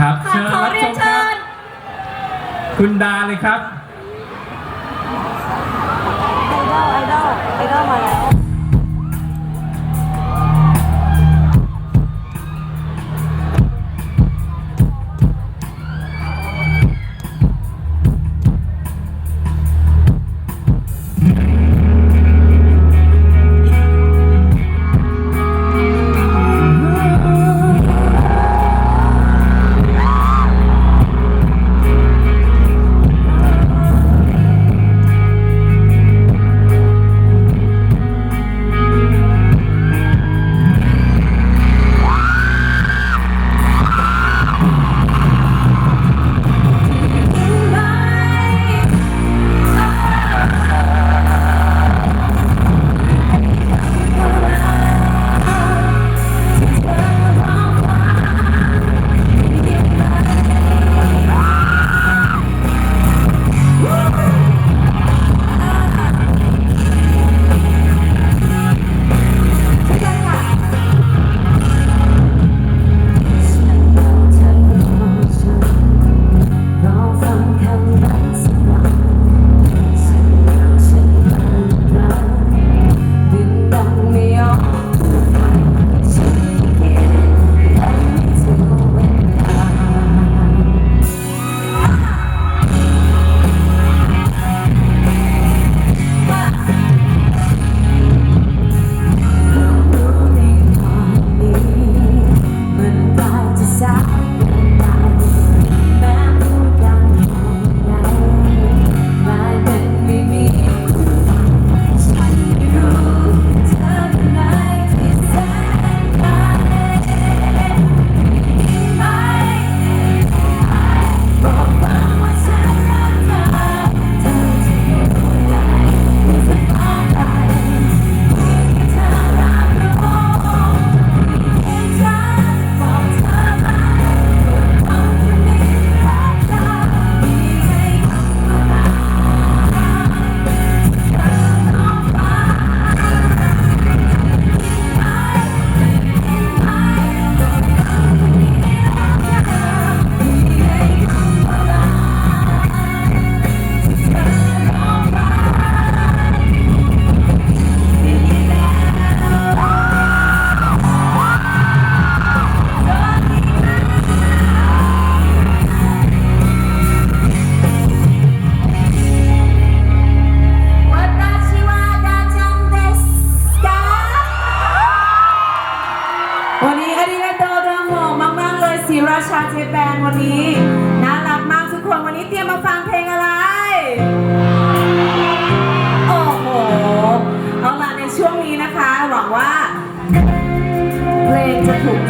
ครับเชิญขอรับเรีชมคเชิรับญคุณดาเลยครับ ไอดอลไอดอลไอดอลมาแล้ว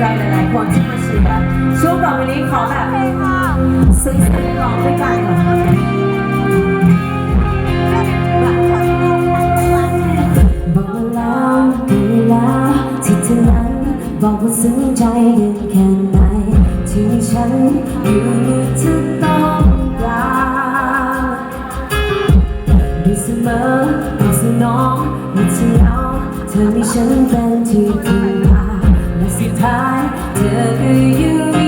จหลายๆคนที่มาเชียร์ช่วงต่อไปนี้ขอแบบซึ้งๆร้องด้วยกันค่ะบอกมาแล้วดีแล้วที่เธอนั้บอกว่าซึ้งใจกันแค่ไหนที่ฉันอยู่มีเธอต้องการดีเสมอดีกสนองดีที่อเอาเธอมีฉันเป็นที่พึ่ง time. To till you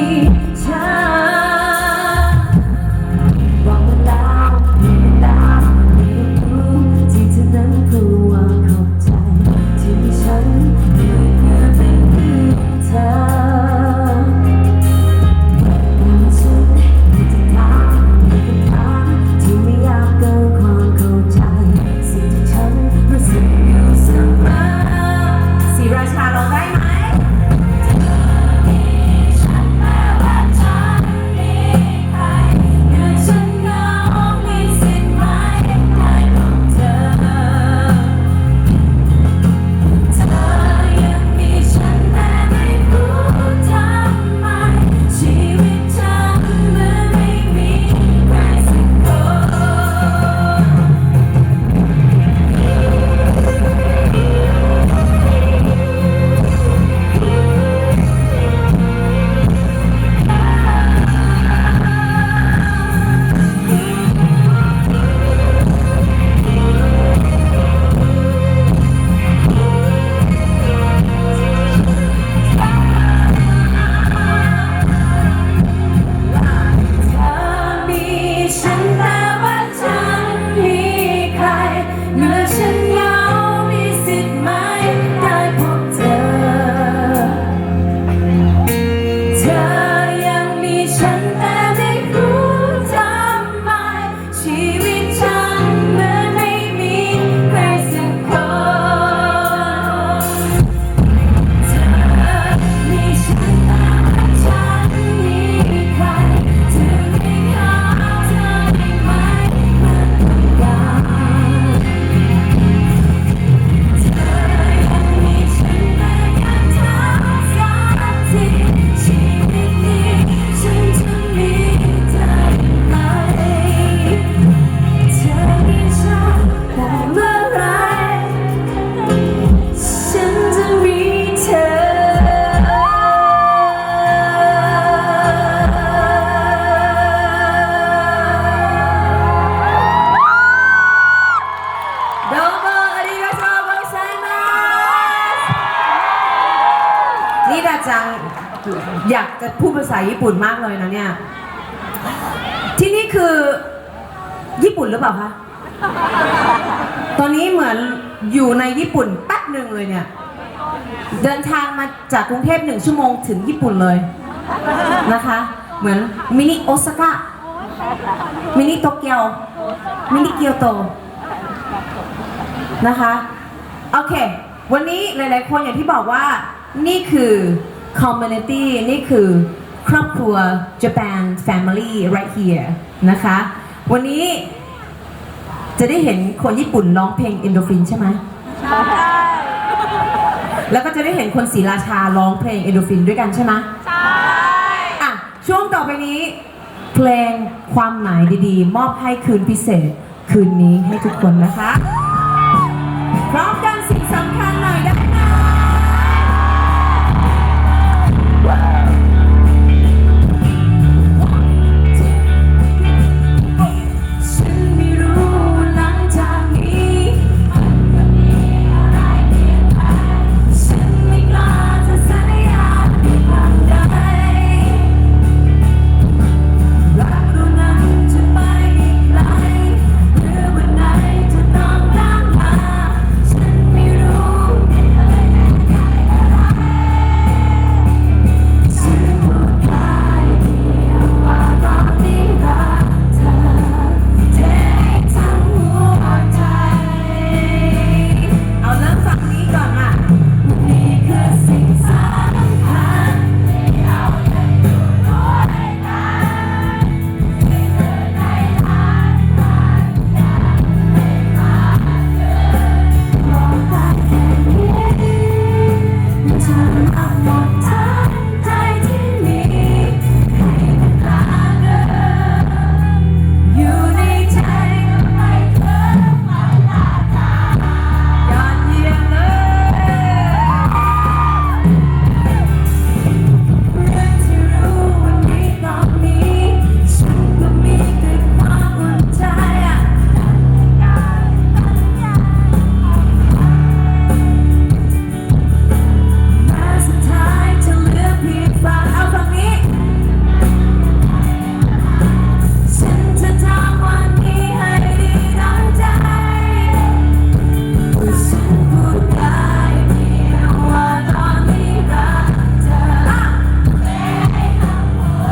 ที่นี้อาญี่ปุ่นมากเลยนะเนี่ย ที่นี่คือ ญี่ปุ่นหรือเปล่าคะ ตอนนี้เหมือนอยู่ในญี่ปุ่นแป๊บหนึ่งเลยเนี่ย เดินทางมาจากกรุงเทพหนึ่งชั่วโมงถึงญี่ปุ่นเลยนะคะ เหมือนมินิโอซาก้า มินิโตเกียว มินิเกียวโต นะคะ โอเค วันนี้หลาย ๆ คนอย่างที่บอกว่า นี่คือ community นี่คือครอบครัว Japan family right here นะคะ วันนี้จะได้เห็นคนญี่ปุ่นร้องเพลง endorphin ใช่ไหมใช่แล้วก็จะได้เห็นคนศรีราชาร้องเพลง endorphin ด้วยกันใช่ไหมใช่อะช่วงต่อไปนี้ เพลงความหมายดีๆ มอบให้คืนพิเศษ คืนนี้ให้ทุกคนนะคะ พร้อมกันสิ่งสำคัญ